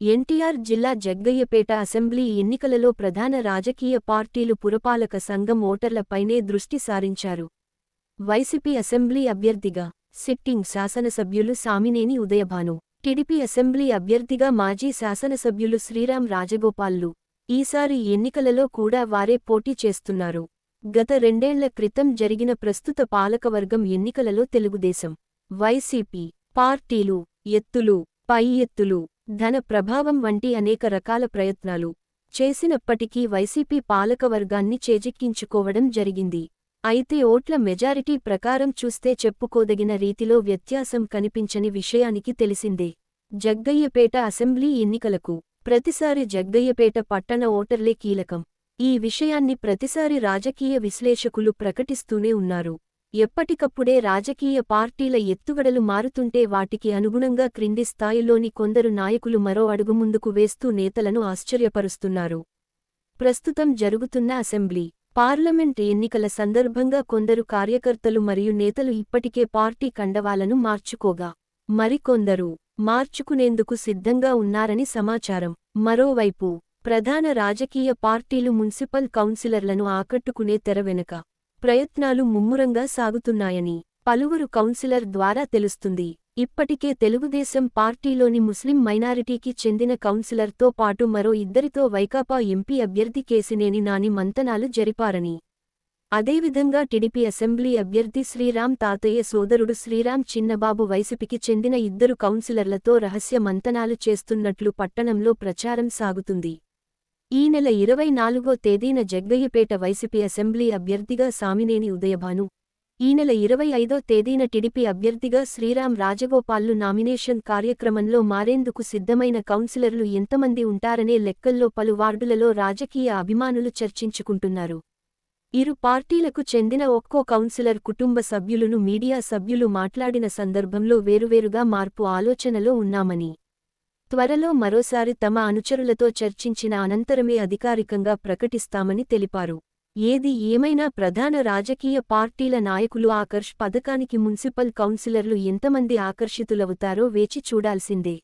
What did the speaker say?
ఎన్టీఆర్ జిల్లా జగ్గయ్యపేట అసెంబ్లీ ఎన్నికలలో ప్రధాన రాజకీయ పార్టీలు పురపాలక సంఘం ఓటర్లపైనే దృష్టి సారించారు. వైసీపీ అసెంబ్లీ అభ్యర్థిగా సిట్టింగ్ శాసనసభ్యులు సామినేని ఉదయభాను టిడిపి అసెంబ్లీ అభ్యర్థిగా మాజీ శాసనసభ్యులు శ్రీరాం రాజగోపాల్లు ఈసారి ఎన్నికలలో కూడా వారే పోటీ చేస్తున్నారు. గత రెండేళ్ళ క్రితం జరిగిన ప్రస్తుత పాలకవర్గం ఎన్నికలలో తెలుగుదేశం వైసీపీ పార్టీలు ఎత్తులు పై ఎత్తులు ధన ప్రభావం వంటి అనేక రకాల ప్రయత్నాలు చేసినప్పటికీ వైసీపీ పాలకవర్గాన్ని చేజిక్కించుకోవడం జరిగింది. అయితే ఓట్ల మెజారిటీ ప్రకారం చూస్తే చెప్పుకోదగిన రీతిలో వ్యత్యాసం కనిపించని విషయానికి తెలిసిందే. జగ్గయ్యపేట అసెంబ్లీ ఎన్నికలకు ప్రతిసారి జగ్గయ్యపేట పట్టణ ఓటర్లే కీలకం. ఈ విషయాన్ని ప్రతిసారి రాజకీయ విశ్లేషకులు ప్రకటిస్తూనే ఉన్నారు. ఎప్పటికప్పుడే రాజకీయ పార్టీల ఎత్తుగడలు మారుతుంటే వాటికి అనుగుణంగా క్రింది స్థాయిలోని కొందరు నాయకులు మరో అడుగు ముందుకు వేస్తూ నేతలను ఆశ్చర్యపరుస్తున్నారు. ప్రస్తుతం జరుగుతున్న అసెంబ్లీ పార్లమెంట్ ఎన్నికల సందర్భంగా కొందరు కార్యకర్తలు మరియు నేతలు ఇప్పటికే పార్టీ కండవాలను మార్చుకోగా మరికొందరు మార్చుకునేందుకు సిద్ధంగా ఉన్నారని సమాచారం. మరోవైపు ప్రధాన రాజకీయ పార్టీలు మున్సిపల్ కౌన్సిలర్లను ఆకట్టుకునే తెర వెనుక ప్రయత్నాలు ముమ్మురంగా సాగుతున్నాయని పలువురు కౌన్సిలర్ ద్వారా తెలుస్తుంది. ఇప్పటికే తెలుగుదేశం పార్టీలోని ముస్లిం మైనారిటీకి చెందిన కౌన్సిలర్తో పాటు మరో ఇద్దరితో వైకాపా ఎంపీ అభ్యర్థి కేసినేని నాని మంతనాలు జరిపారని. అదేవిధంగా టిడిపి అసెంబ్లీ అభ్యర్థి శ్రీరామ్ తాతయ్య సోదరుడు శ్రీరామ్ చిన్నబాబు వైసీపీకి చెందిన ఇద్దరు కౌన్సిలర్లతో రహస్య మంతనాలు చేస్తున్నట్లు పట్టణంలో ప్రచారం సాగుతుంది. ఈ నెల ఇరవై నాలుగో తేదీన జగ్గయ్యపేట వైసీపీ అసెంబ్లీ అభ్యర్థిగా సామినేని ఉదయభాను. ఈ నెల ఇరవై ఐదో తేదీన టిడిపి అభ్యర్థిగా శ్రీరాం రాజగోపాల్లు నామినేషన్ కార్యక్రమంలో మారేందుకు సిద్ధమైన కౌన్సిలర్లు ఎంతమంది ఉంటారనే లెక్కల్లో పలు వార్డులలో రాజకీయ అభిమానులు చర్చించుకుంటున్నారు. ఇరు పార్టీలకు చెందిన ఒక్కో కౌన్సిలర్ కుటుంబ సభ్యులను మీడియా సభ్యులు మాట్లాడిన సందర్భంలో వేరువేరుగా మార్పు ఆలోచనలో ఉన్నామని త్వరలో మరోసారి తమ అనుచరులతో చర్చించిన అనంతరమే అధికారికంగా ప్రకటిస్తామని తెలిపారు. ఏది ఏమైనా ప్రధాన రాజకీయ పార్టీల నాయకులు ఆకర్ష్ పథకానికి మున్సిపల్ కౌన్సిలర్లు ఎంతమంది ఆకర్షితులవుతారో వేచి చూడాల్సిందే.